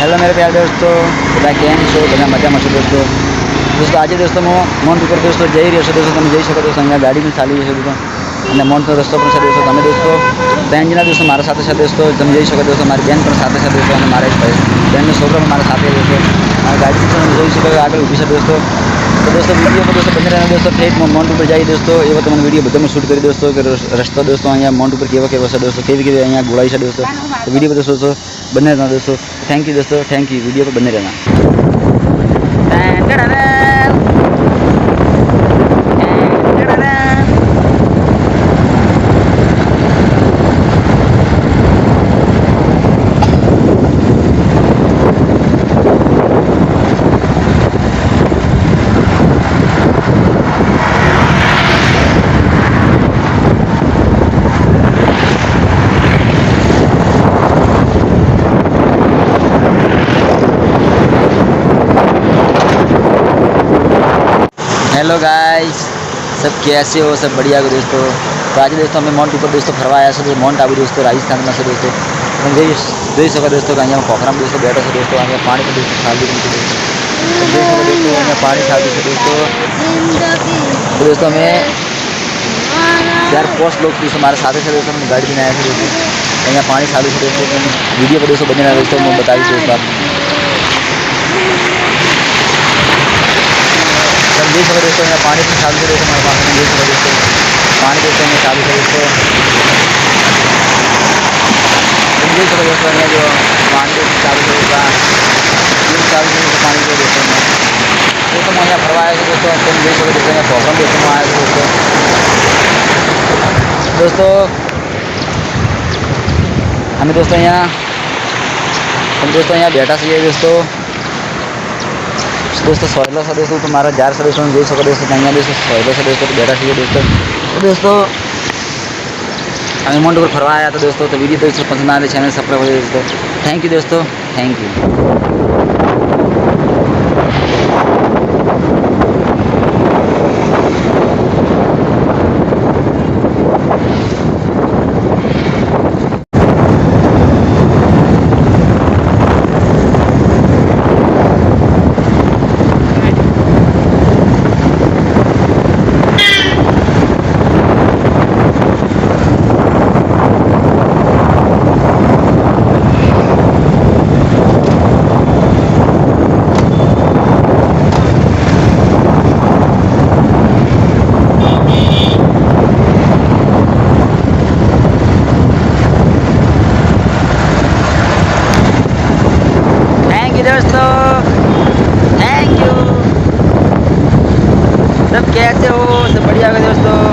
Hello મેરે પ્યાર દોસ્તો, બધા કેમ છો? બધા મજામાં છો દોસ્તો? દોસ્તો, આજે દોસ્તો હું મોન્ટ ઉપર દોસ્તો જઈ રહ્યો છું. દોસ્તો, તમે જઈ શકો દોસ્તો અહીંયા ગાડી પણ ચાલી છે દોસ્તો અને મોન્ટનો રસ્તો પણ છે દોસ્તો તમે દોસ્તો. બહેનજીના દોસ્તો મારા સાથે છે દોસ્તો. તમે જઈ શકો દોસ્તો. મારી બેન પણ સાથે છે દોસ્તો અને મારા બેનનો છોકરો પણ મારા સાથે દોસ્તો. મારી ગાડી પણ જોઈ શકો આગળ ઊભી છે દોસ્તો. તો દોસ્તો વિડીયો પર દોસ્તો બને રહેના દોસ્તો ઠેઠ મોન્ટ ઉપર જઈએ દોસ્તો એવો તમને વિડીયો બધામાં શૂટ કરી દોસ્તો કે રસ્તો દોસ્તો અહીંયા મોન્ટ ઉપર કેવો કેવો છે દોસ્તો કેવી કેવી અહીંયા ગોળાઈ છે દોસ્તો તો વિડીયો પર દોસ્તો દોસ્તો બને રહેના દોસ્તો થેન્ક યુ દોસ્તો થેન્ક યુ વિડીયો પર બને રહેના हेलो गाइस सब कैसे हो? सब बढ़िया करो दोस्तों। तो आज दोस्तों हमें माउंट ऊपर दोस्तों फरवाया सर माउंट आबू दोस्तों राजस्थान में सर दोस्तों। हम जई जई सको दोस्तों कहीं हम पोखरा में दोस्तों बैठो सर दोस्तों आगे पानी को दोस्तों खाली दोस्तों तो दोस्तों हमें पानी खाली से दोस्तों। दोस्तों हमें यार पोस्ट लोग दोस्तों हमारे साथ सर दोस्तों, हमने गाइड भी बनाया था दोस्तों। कहीं पानी खाली से दोस्तों। वीडियो पर दोस्तों बने दोस्तों हम बता दी दोस्तों चालीस रुपये देते हैं पानी की चालीस रुपये हमारे पास में बीस रुपये देते हैं पानी देते हैं चालीस रुपये देते हैं बीस रुपये देते हैं जो पानी देते हैं चालीस रुपये का से चालीस रुपये पानी को देते हैं वो तो मज़ा भरवाया कि दोस्तों तुम बीस रुपये देते हैं प्रॉब्लम देते हैं आया दोस्तों दोस्तों, हमें दोस्तों यहाँ हम दोस्तों यहाँ बैठा चाहिए दोस्तों। દોસ્તો અહીંયા બેઠા છીએ દોસ્તો દોસ્તો સોયલો છે દોસ્તો તો મારા જાર છે દોસ્તો જોઈ શકો દોસ્તો અહીંયા દોસ્તો સોયલો છે દોસ્તો તો બેઠા છીએ દોસ્તો તો દોસ્તો અમે મોન્ટ ઉપર ફરવા આવ્યા હતા દોસ્તો તો વિડીયો દોસ્તો પસંદ આવે ચેનલ સબસ્ક્રાઈબ કરી દોસ્તો થેન્ક યુ દોસ્તો થેન્ક યુ कैसे हो सब बढ़िया हो दोस्तों